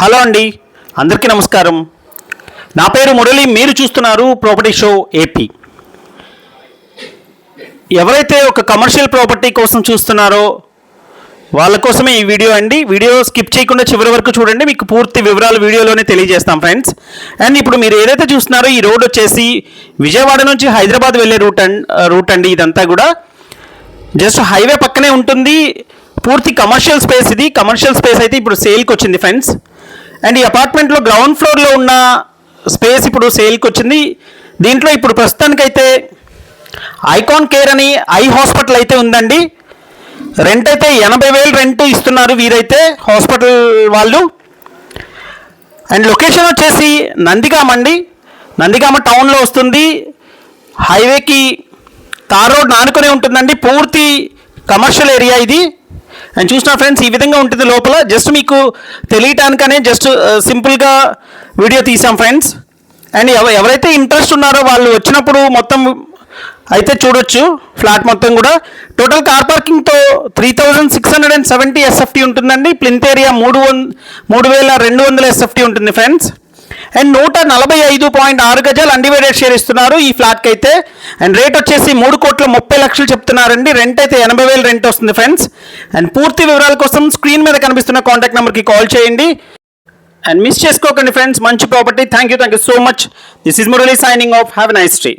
Hello అండి అందరికీ నమస్కారం. నా పేరు మురళి మీరు చూస్తున్నారు ప్రాపర్టీ షో ఏపీ ఎవరైతే ఒక కమర్షియల్ ప్రాపర్టీ కోసం చూస్తున్నారో వాళ్ళ కోసమే ఈ వీడియో అండి. వీడియో స్కిప్ చేయకుండా చివరి వరకు చూడండి. మీకు పూర్తి వివరాలు వీడియోలోనే తెలియజేస్తాం ఫ్రెండ్స్ అండ్ ఇప్పుడు మీరు ఏదైతే చూస్తున్నారో ఈ రోడ్ వచ్చేసి విజయవాడ నుంచి హైదరాబాద్ వెళ్ళే రూట్ అండ్ రూట్ అండి ఇదంతా కూడా. జస్ట్ హైవే పక్కనే ఉంటుంది. పూర్తి కమర్షియల్ స్పేస్ ఇది. కమర్షియల్ స్పేస్ అయితే ఇప్పుడు సేల్కి వచ్చింది ఫ్రెండ్స్ అండ్ ఈ అపార్ట్మెంట్లో గ్రౌండ్ ఫ్లోర్లో ఉన్న స్పేస్ ఇప్పుడు సేల్కి వచ్చింది. దీంట్లో ఇప్పుడు ప్రస్తుతానికైతే ఐకాన్ కేర్ అని ఐ హాస్పిటల్ అయితే ఉందండి. రెంట్ అయితే ఎనభై వేలు రెంట్ ఇస్తున్నారు వీరైతే హాస్పిటల్ వాళ్ళు. అండ్ లొకేషన్ వచ్చేసి నందిగామ అండి. నందిగామ టౌన్లో వస్తుంది. హైవేకి తార్ రోడ్ నానుకునే ఉంటుందండి. పూర్తి కమర్షియల్ ఏరియా ఇది. అండ్ చూసిన ఫ్రెండ్స్ ఈ విధంగా ఉంటుంది లోపల. జస్ట్ మీకు తెలియటానికనే జస్ట్ సింపుల్గా వీడియో తీసాం ఫ్రెండ్స్ అండ్ ఎవ ఎవరైతే ఇంట్రెస్ట్ ఉన్నారో వాళ్ళు వచ్చినప్పుడు మొత్తం అయితే చూడొచ్చు. ఫ్లాట్ మొత్తం కూడా. Total car పార్కింగ్తో three thousand six hundred and seventy SFT ఉంటుందండి. ప్లింత్ ఏరియా మూడు వన్ మూడు వేల రెండు వందల ఎస్ఎఫ్టీ ఉంటుంది ఫ్రెండ్స్ అండ్ నూట నలభై ఐదు పాయింట్ ఆరు గజాలు అన్డివైడెడ్ షేర్ ఇస్తున్నారు ఈ ఫ్లాట్కి అయితే. అండ్ రేట్ వచ్చేసి మూడు కోట్ల ముప్పై లక్షలు చెప్తున్నారండి. రెంట్ అయితే ఎనభై వేలు రెంట్ వస్తుంది ఫ్రెండ్స్ అండ్ పూర్తి వివరాల కోసం స్క్రీన్ మీద కనిపిస్తున్న కాంటాక్ట్ నెంబర్కి కాల్ చేయండి. అండ్ మిస్ చేసుకోకండి ఫ్రెండ్స్ మంచి property thank you thank you so much this is Murali signing off have nice day